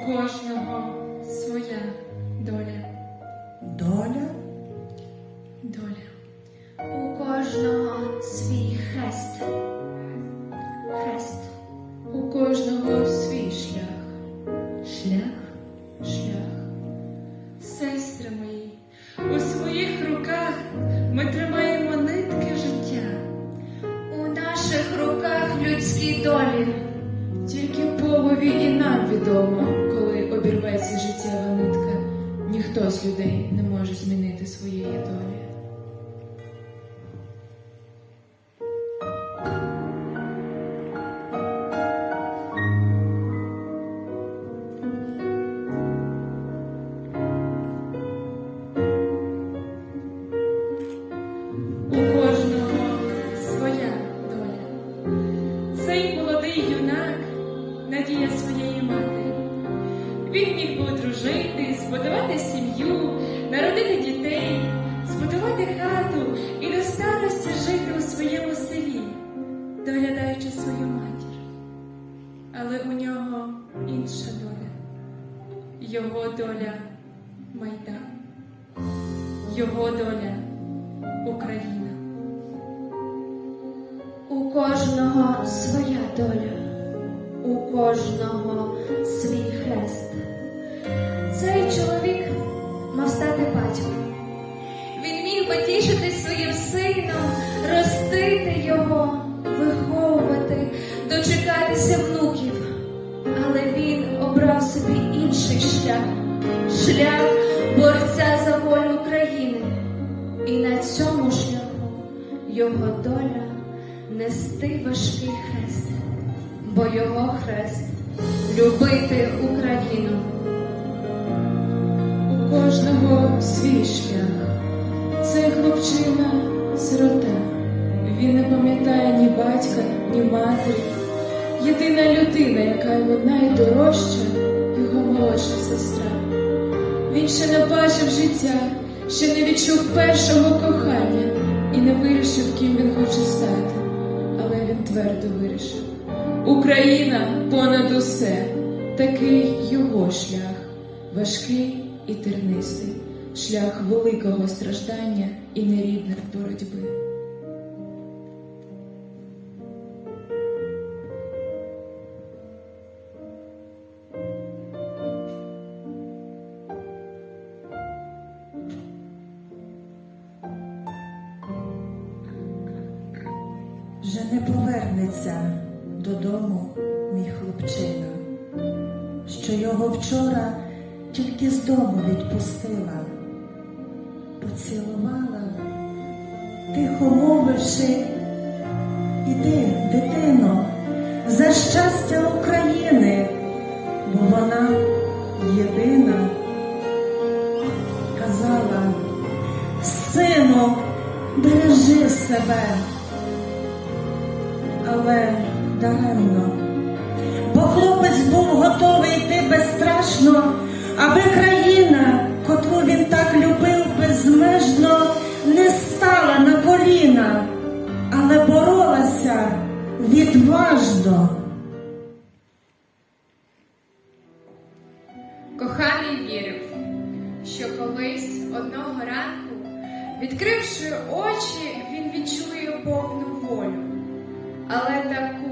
у кожного своя доля. Доля? Доля. У кожного свій хрест. Хрест. У кожного свій шлях. Шлях, шлях. Сестри мої, у своїх руках ми тримаємо нитки життя. У наших руках людські долі, тільки Богові і нам відомо. Ніхто з людей не може змінити своєї долі. Цей молодий юнак надія своєї матері. Він міг би одружити, збудувати сім'ю, народити дітей, збудувати хату і до старості жити у своєму селі, доглядаючи свою матір. Але у нього інша доля. Його доля Майдан. Його доля Україна. У кожного своя доля, у кожного свій хрест. Цей чоловік мав стати батьком. Він міг би тішитись своїм сином, ростити його, виховувати, дочекатися внуків. Але він обрав собі інший шлях шлях борця за волю України. І на цьому шляху його доля нести важкий хрест, бо його хрест любити Україну. У кожного свій шлях. Цей хлопчина сирота. Він не пам'ятає ні батька, ні матері. Єдина людина, яка йому найдорожча, його молодша сестра. Він ще не бачив життя, ще не відчув першого кохання і не вирішив, ким він хоче стати. Але він твердо вирішив. Україна понад усе. Такий його шлях, важкий і тернистий, шлях великого страждання і нерідної боротьби. Вже не повернеться додому мій хлопчина, що його вчора тільки з дому відпустила, поцілувала, тихо мовивши, іди, дитино, за щастя України, бо вона єдина. Казала, сину, бережи себе але даремно. Бо хлопець був готовий йти безстрашно, аби країна, котру він так любив безмежно,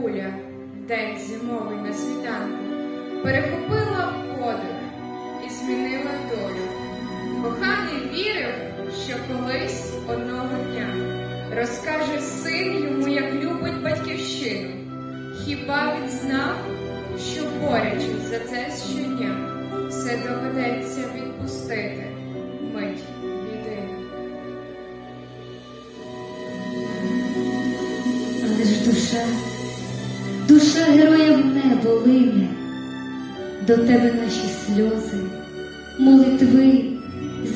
куля, день зимовий на світанку, перехопила подих і змінила долю. Коханий вірив, що колись одного дня розкаже син йому, як любить батьківщину. Хіба він знав, що борючись за це щодня, все доведеться відпустити в до тебе наші сльози, молитви,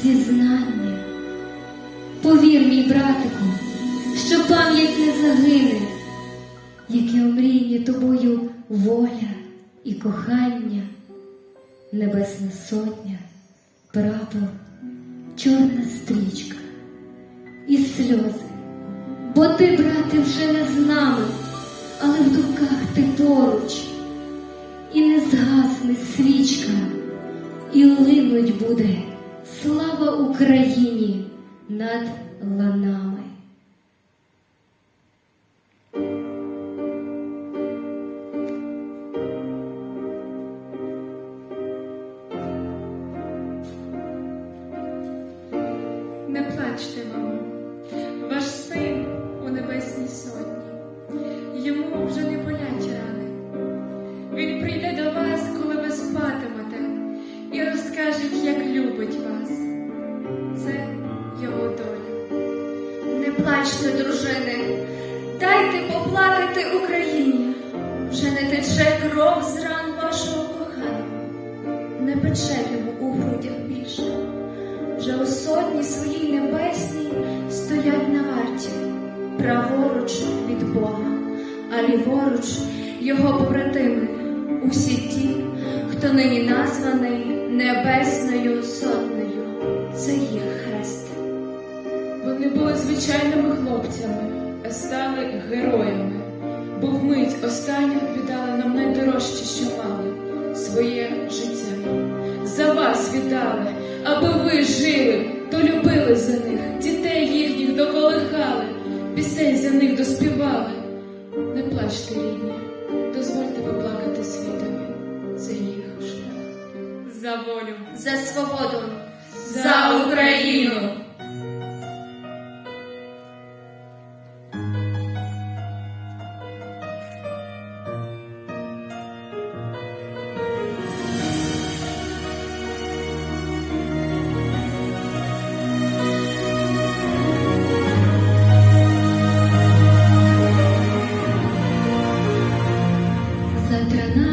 зізнання. Повір, мій братику, що пам'ять не загине, яке омріяні тобою воля і кохання, небесна сотня, прапор, чорна стрічка і сльози. Бо ти, брате, вже не з нами, але в думках ти поруч, згасне свічка, і линуть буде слава Україні над ланами. Не плачте, мамо, ваш син у небесній сотні. Йому вже не болять рани. Він прийде до вас, як любить вас. Це його доля. Не плачте, дружини, дайте поплакати Україні. Вже не тече кров з ран вашого коханого, не пече йому у грудях більше. Вже у сотні своїй небесній стоять на варті, праворуч від Бога, а ліворуч його побратими, усі ті, хто нині названий небесною сотнею. Це їх хрест. Вони були звичайними хлопцями, а стали героями, бо вмить останню віддали нам найдорожче, що мали своє життя. За вас віддали, аби ви жили, то любили за них, дітей їхніх доколихали, пісень за них доспівали. Плачте, рідні, дозвольте поплакати світові, це їх шлях. За волю, За свободу, за Україну! contra.